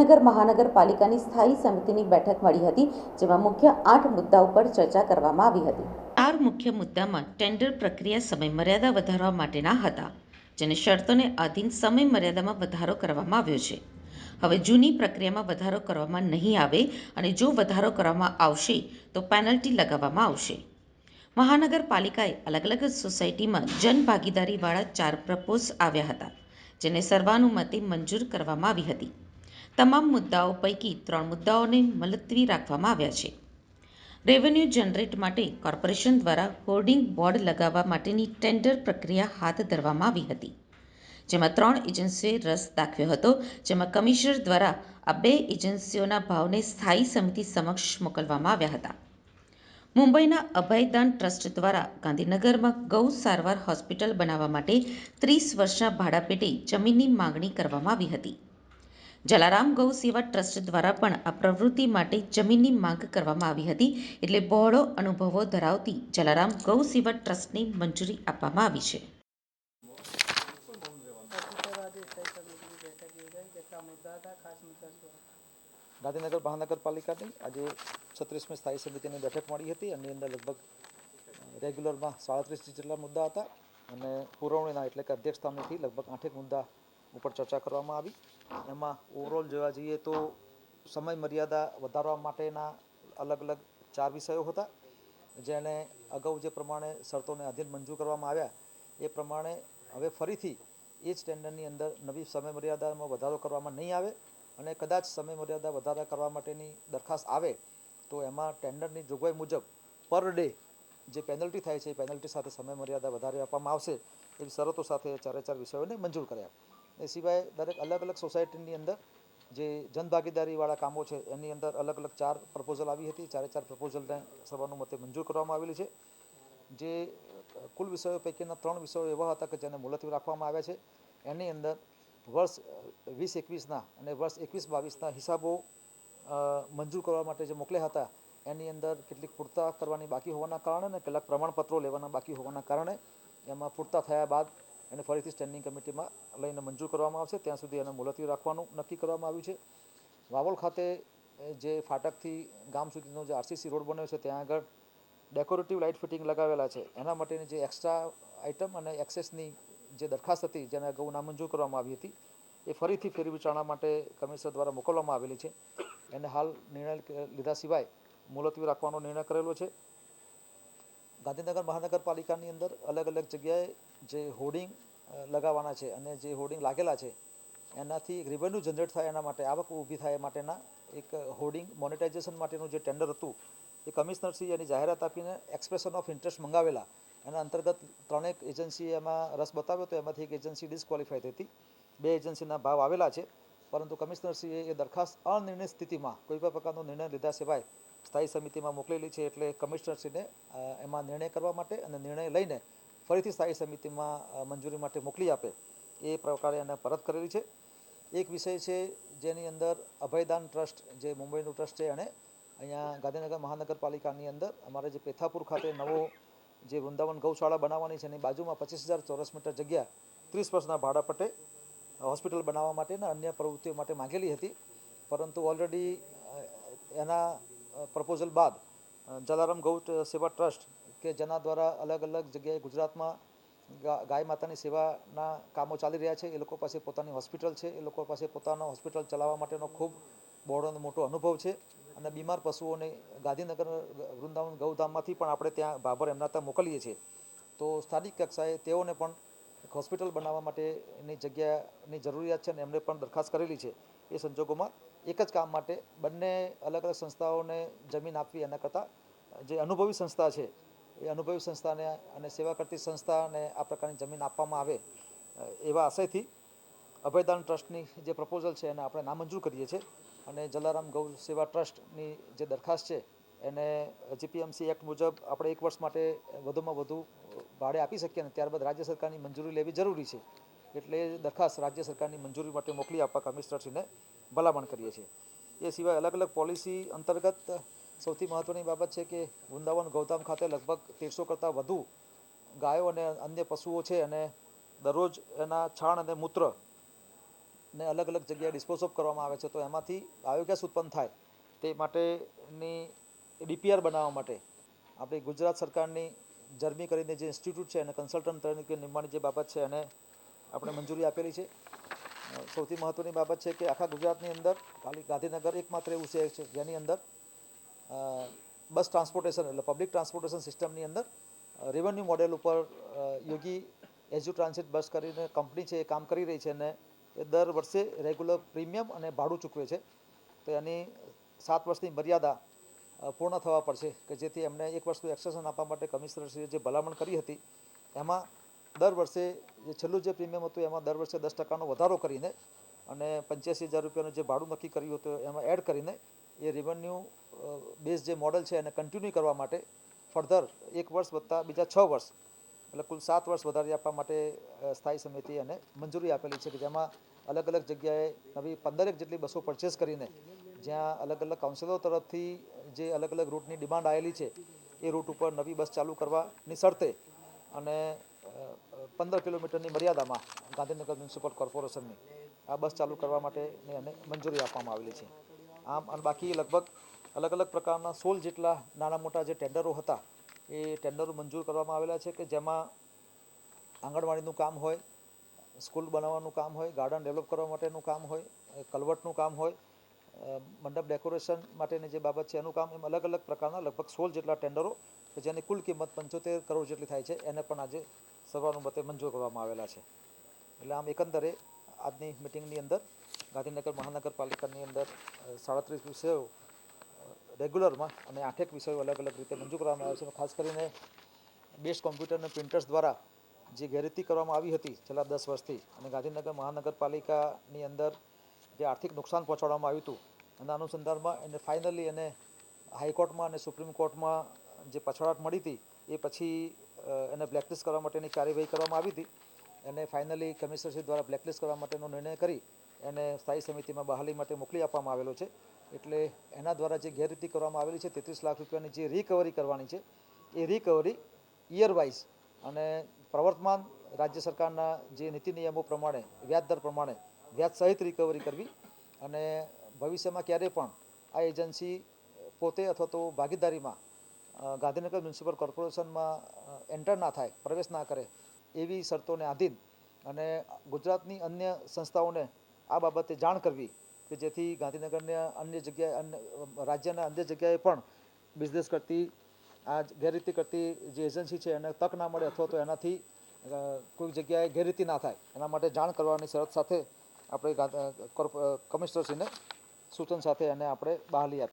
ગાંધીનગર મહાનગરપાલિકાની સ્થાયી સમિતિની બેઠક મળી હતી, જેમાં મુખ્ય આઠ મુદ્દા ઉપર ચર્ચા કરવામાં આવી હતી. ચાર મુખ્ય મુદ્દામાં ટેન્ડર પ્રક્રિયા સમયમર્યાદા વધારવા માટેના હતા, જેને શરતોને આધીન સમયમર્યાદામાં વધારો કરવામાં આવ્યો છે. હવે જૂની પ્રક્રિયામાં વધારો કરવામાં નહીં આવે અને જો વધારો કરવામાં આવશે, તો પેનલ્ટી લગાવવામાં આવશે. મહાનગરપાલિકાએ અલગ અલગ સોસાયટીમાં જનભાગીદારીવાળા ચાર પ્રપોઝ આવ્યા હતા, જેને સર્વાનુમતે મંજૂર કરવામાં આવી હતી. તમામ મુદ્દાઓ પૈકી ત્રણ મુદ્દાઓને મુલતવી રાખવામાં આવ્યા છે. રેવન્યુ જનરેટ માટે કોર્પોરેશન દ્વારા હોર્ડિંગ બોર્ડ લગાવવા માટેની ટેન્ડર પ્રક્રિયા હાથ ધરવામાં આવી હતી. જેમાં ત્રણ એજન્સીઓએ રસ દાખવ્યો હતો, જેમાં કમિશનર દ્વારા આ બે એજન્સીઓના ભાવને સ્થાયી સમિતિ સમક્ષ મોકલવામાં આવ્યા હતા. મુંબઈના અભયદાન ટ્રસ્ટ દ્વારા ગાંધીનગરમાં ગૌ સારવાર હોસ્પિટલ બનાવવા માટે ત્રીસ વર્ષના ભાડાપેટે જમીનની માંગણી કરવામાં આવી હતી. જલારામ ગૌ સેવા ટ્રસ્ટ દ્વારા પણ આ પ્રવૃત્તિ માટે જમીનની માંગ કરવામાં આવી હતી એટલે બહોળો અનુભવો ધરાવતી જલારામ ગૌ સેવા ટ્રસ્ટની મંજૂરી આપવામાં આવી છે. ગાંધીનગર મહાનગરપાલિકાની આજે છત્રીસમી સ્થાયી સમિતિની બેઠક મળી હતી. એની અંદર લગભગ રેગ્યુલરમાં સાડત્રીસ જેટલા મુદ્દા હતા અને પુરવણીના એટલે કે અધ્યક્ષસ્થાનેથી લગભગ આઠેક મુદ્દા ઉપર ચર્ચા કરવામાં આવી. એમાં ઓવરઓલ જોવા જઈએ તો સમય મર્યાદા વધારવા માટેના અલગ અલગ ચાર વિષયો હતા. જેને અગાઉ જે પ્રમાણે શરતોને આધીન મંજૂર કરવામાં આવ્યા, એ પ્રમાણે હવે ફરીથી એ જ ટેન્ડરની અંદર નવી સમય મર્યાદામાં વધારો કરવામાં નહીં આવે અને કદાચ સમય મર્યાદા વધારા કરવા માટેની દરખાસ્ત આવે તો એમાં ટેન્ડરની જોગવાઈ મુજબ પર ડે જે પેનલ્ટી થાય છે એ પેનલ્ટી સાથે સમય મર્યાદા વધારે આપવામાં આવશે એવી શરતો સાથે ચારે ચાર વિષયોને મંજૂર કર્યા. એ સિવાય દરેક અલગ અલગ સોસાયટીની અંદર જે જનભાગીદારીવાળા કામો છે, એની અંદર અલગ અલગ ચાર પ્રપોઝલ આવી હતી. ચારે ચાર પ્રપોઝલને સર્વાનુમતે મંજૂર કરવામાં આવેલી છે. જે કુલ વિષયો પૈકીના ત્રણ વિષયો એવા હતા કે જેને મુલતવી રાખવામાં આવ્યા છે. એની અંદર વર્ષ વીસ એકવીસના અને વર્ષ એકવીસ બાવીસના હિસાબો મંજૂર કરવા માટે જે મોકલ્યા હતા, એની અંદર કેટલીક પૂરતા કરવાની બાકી હોવાના કારણે અને કેટલાક પ્રમાણપત્રો લેવાના બાકી હોવાના કારણે એમાં પૂરતા થયા બાદ એને ફરીથી સ્ટેન્ડિંગ કમિટીમાં લઈને મંજૂર કરવામાં આવશે. ત્યાં સુધી એને મુલતવી રાખવાનું નક્કી કરવામાં આવ્યું છે. વાવોલ ખાતે જે ફાટકથી ગામ સુધીનો જે આરસીસી રોડ બન્યો છે, ત્યાં આગળ ડેકોરેટિવ લાઇટ ફિટિંગ લગાવેલા છે. એના માટેની જે એક્સ્ટ્રા આઇટમ અને એક્સેસની જે દરખાસ્ત હતી, જેને અગાઉ નામંજૂર કરવામાં આવી હતી, એ ફરીથી ફેરી વિચારણા માટે કમિશનર દ્વારા મોકલવામાં આવેલી છે. એને હાલ નિર્ણય લીધા સિવાય મુલતવી રાખવાનો નિર્ણય કરેલો છે. ગાંધીનગર મહાનગરપાલિકાની અંદર અલગ અલગ જગ્યાએ જે હોર્ડિંગ લગાવવાના છે અને જે હોર્ડિંગ લાગેલા છે, એનાથી રેવન્યુ જનરેટ થાય એના માટે, આવક ઊભી થાય માટેના એક હોર્ડિંગ મોનેટાઇઝેશન માટેનું જે ટેન્ડર હતું, એ કમિશનરશ્રી એની જાહેરાત આપીને એક્સપ્રેશન ઓફ ઇન્ટરેસ્ટ મંગાવેલા. એના અંતર્ગત ત્રણેક એજન્સીએ એમાં રસ બતાવ્યો તો એમાંથી એક એજન્સી ડિસ્ક્વોલિફાઈ થઈ હતી. બે એજન્સીના ભાવ આવેલા છે, પરંતુ કમિશનરશ્રીએ એ દરખાસ્ત અનિર્ણય સ્થિતિમાં, કોઈ પણ પ્રકારનો નિર્ણય લીધા સિવાય સ્થાયી સમિતિમાં મોકલેલી છે એટલે કમિશનરશ્રીને એમાં નિર્ણય કરવા માટે અને નિર્ણય લઈને ફરીથી સ્થાયી સમિતિમાં મંજૂરી માટે મોકલી આપે એ પ્રકારે એને પરત કરેલી છે. એક વિષય છે જેની અંદર અભયદાન ટ્રસ્ટ, જે મુંબઈનું ટ્રસ્ટ છે એણે અહીંયા ગાંધીનગર મહાનગરપાલિકાની અંદર અમારે જે પેથાપુર ખાતે નવો જે વૃંદાવન ગૌશાળા બનાવવાની છે એની બાજુમાં પચીસ હજાર ચોરસ મીટર જગ્યા ત્રીસ વર્ષના ભાડા પટે હોસ્પિટલ બનાવવા માટે અને અન્ય પ્રવૃત્તિઓ માટે માંગેલી હતી. પરંતુ ઓલરેડી એના પ્રપોઝલ બાદ જલારામ ગૌ સેવા ટ્રસ્ટ કે જેના દ્વારા અલગ અલગ જગ્યાએ ગુજરાતમાં ગાય માતાની સેવાના કામો ચાલી રહ્યા છે. એ લોકો પાસે પોતાની હોસ્પિટલ છે. એ લોકો પાસે પોતાનો હોસ્પિટલ ચલાવવા માટેનો ખૂબ બહોળો મોટો અનુભવ છે. અને બીમાર પશુઓને ગાંધીનગર, વૃંદાવન, ગૌધામમાંથી પણ આપણે ત્યાં ભાભર એમના ત્યાં મોકલીએ છીએ. તો સ્થાનિક કક્ષાએ તેઓને પણ એક હોસ્પિટલ બનાવવા માટેની જગ્યાની જરૂરિયાત છે અને એમણે પણ દરખાસ્ત કરેલી છે. એ સંજોગોમાં એક જ કામ માટે બંને અલગ અલગ સંસ્થાઓને જમીન આપવી એના કરતાં જે અનુભવી સંસ્થા છે એ અનુભવી સંસ્થાને અને સેવા કરતી સંસ્થાને આ પ્રકારની જમીન આપવામાં આવે એવા આશયથી અભયદાન ટ્રસ્ટની જે પ્રપોઝલ છે એને આપણે નામંજૂર કરીએ છીએ. અને જલારામ ગૌ સેવા ટ્રસ્ટની જે દરખાસ્ત છે એને જીપીએમસી એક્ટ મુજબ આપણે એક વર્ષ માટે વધુમાં વધુ ભાડે આપી શકીએ અને ત્યારબાદ રાજ્ય સરકારની મંજૂરી લેવી જરૂરી છે. એટલે દરખાસ્ત રાજ્ય સરકારની મંજૂરી માટે મોકલી આપવા કમિશનરશ્રીને ભલામણ કરીએ છીએ. એ સિવાય અલગ અલગ પોલિસી અંતર્ગત સૌથી મહત્ત્વની બાબત છે કે વૃંદાવન ગૌધામ ખાતે લગભગ તેરસો કરતાં વધુ ગાયો અને અન્ય પશુઓ છે અને દરરોજ એના છાણ અને મૂત્ર ને અલગ અલગ જગ્યાએ ડિસ્પોઝ ઓફ કરવામાં આવે છે. તો એમાંથી બાયોગેસ ઉત્પન્ન થાય તે માટેની ડીપીઆર બનાવવા માટે આપણી ગુજરાત સરકારની જર્મી કરીને જે ઇન્સ્ટિટ્યૂટ છે અને કન્સલ્ટન્ટ તરીકે નિમવાની જે બાબત છે એને આપણે મંજૂરી આપેલી છે. સૌથી મહત્ત્વની બાબત છે કે આખા ગુજરાતની અંદર ખાલી ગાંધીનગર એકમાત્ર એવું છે. જેની અંદર બસ ટ્રાન્સપોર્ટેશન એટલે પબ્લિક ટ્રાન્સપોર્ટેશન સિસ્ટમની અંદર રેવન્યુ મોડેલ ઉપર યોગી એજ્યુ ટ્રાન્સિટ બસ કરીને કંપની છે એ કામ કરી રહી છે અને એ દર વર્ષે રેગ્યુલર પ્રીમિયમ અને ભાડું ચૂકવે છે. તો એની સાત વર્ષની મર્યાદા પૂર્ણ થવા પડશે કે જેથી એમને એક વર્ષનું એક્સટેન્શન આપવા માટે કમિશનરશ્રીએ જે ભલામણ કરી હતી, એમાં દર વર્ષે જે છેલ્લું જે પ્રીમિયમ હતું એમાં દર વર્ષે દસ ટકાનો વધારો કરીને અને પંચ્યાસી હજાર રૂપિયાનું જે ભાડું નક્કી કર્યું હતું, એમાં એડ કરીને એ રેવન્યુ બેઝ જે મોડલ છે એને કન્ટિન્યુ કરવા માટે ફર્ધર એક વર્ષ વધતા બીજા છ વર્ષ, એટલે કુલ સાત વર્ષ વધારી આપવા માટે સ્થાયી સમિતિ એને મંજૂરી આપેલી છે કે જેમાં અલગ અલગ જગ્યાએ નવી પંદરેક જેટલી બસો પરચેસ કરીને જ્યાં અલગ અલગ કાઉન્સિલો તરફથી જે અલગ અલગ રૂટની ડિમાન્ડ આવેલી છે, એ રૂટ ઉપર નવી બસ ચાલુ કરવાની શરતે અને પંદર કિલોમીટરની મર્યાદામાં ગાંધીનગર મ્યુનિસિપલ કોર્પોરેશનની આ બસ ચાલુ કરવા માટેની એને મંજૂરી આપવામાં આવેલી છે. આમ અને બાકી લગભગ અલગ અલગ પ્રકારના સોળ જેટલા નાના મોટા જે ટેન્ડરો હતા, એ ટેન્ડરો મંજૂર કરવામાં આવેલા છે કે જેમાં આંગણવાડીનું કામ હોય, સ્કૂલ બનાવવાનું કામ હોય, ગાર્ડન ડેવલપ કરવા માટેનું કામ હોય કલવટનું કામ હોય મંડપ ડેકોરેશન માટેની જે બાબત છે એનું કામ એમ અલગ અલગ પ્રકારના લગભગ સોળ જેટલા ટેન્ડરો કે જેની કુલ કિંમત પંચોતેર કરોડ જેટલી થાય છે. એને પણ આજે સર્વાનુમતે મંજૂર કરવામાં આવેલા છે. એટલે આમ એકંદરે આજની મિટિંગની અંદર, ગાંધીનગર મહાનગરપાલિકાની અંદર સાડત્રીસ વિષયો રેગ્યુલરમાં અને આઠેક વિષયો અલગ અલગ રીતે મંજૂર કરવામાં આવ્યા છે ખાસ કરીને બેસ્ટ કોમ્પ્યુટર અને પ્રિન્ટર્સ દ્વારા જે ગેરરીતિ કરવામાં આવી હતી છેલ્લા દસ વર્ષથી અને ગાંધીનગર મહાનગરપાલિકાની અંદર જે આર્થિક નુકસાન પહોંચાડવામાં આવ્યું હતું, એના અનુસંધાનમાં એને ફાઇનલી એને હાઈકોર્ટમાં અને સુપ્રીમ કોર્ટમાં જે પછાડાટ મળી હતી, એ પછી એને બ્લેકલિસ્ટ કરવા માટેની કાર્યવાહી કરવામાં આવી હતી. એને ફાઇનલી કમિશનરશ્રી દ્વારા બ્લેકલિસ્ટ કરવા માટેનો નિર્ણય કરી એને સ્થાયી સમિતિમાં બહાલી માટે મોકલી આપવામાં આવેલો છે. એટલે એના દ્વારા જે ગેરરીતિ કરવામાં આવેલી છે, તેત્રીસ લાખ રૂપિયાની જે રિકવરી કરવાની છે, એ રિકવરી યર વાઇઝ અને પ્રવર્તમાન રાજ્ય સરકારના જે નીતિ નિયમો પ્રમાણે, વ્યાજ દર પ્રમાણે, વ્યાજ સહિત રિકવરી કરવી અને ભવિષ્યમાં ક્યારેય પણ આ એજન્સી પોતે અથવા તો ભાગીદારીમાં ગાંધીનગર મ્યુનિસિપલ કોર્પોરેશનમાં એન્ટર ના થાય, પ્રવેશ ના કરે એવી શરતોને આધીન અને ગુજરાતની અન્ય સંસ્થાઓને આ બાબતે જાણ કરવી કે જેથી ગાંધીનગરને અન્ય જગ્યાએ અન્ય, રાજ્યના અન્ય જગ્યાએ પણ બિઝનેસ કરતી, આ ગેરરીતિ કરતી જે એજન્સી છે એને તક ના મળે અથવા તો એનાથી કોઈ જગ્યાએ ગેરરીતિ ના થાય. એના માટે જાણ કરવાની શરત સાથે આપણે કમિશનરશ્રીને સૂચન સાથે એને આપણે બહાલી આપી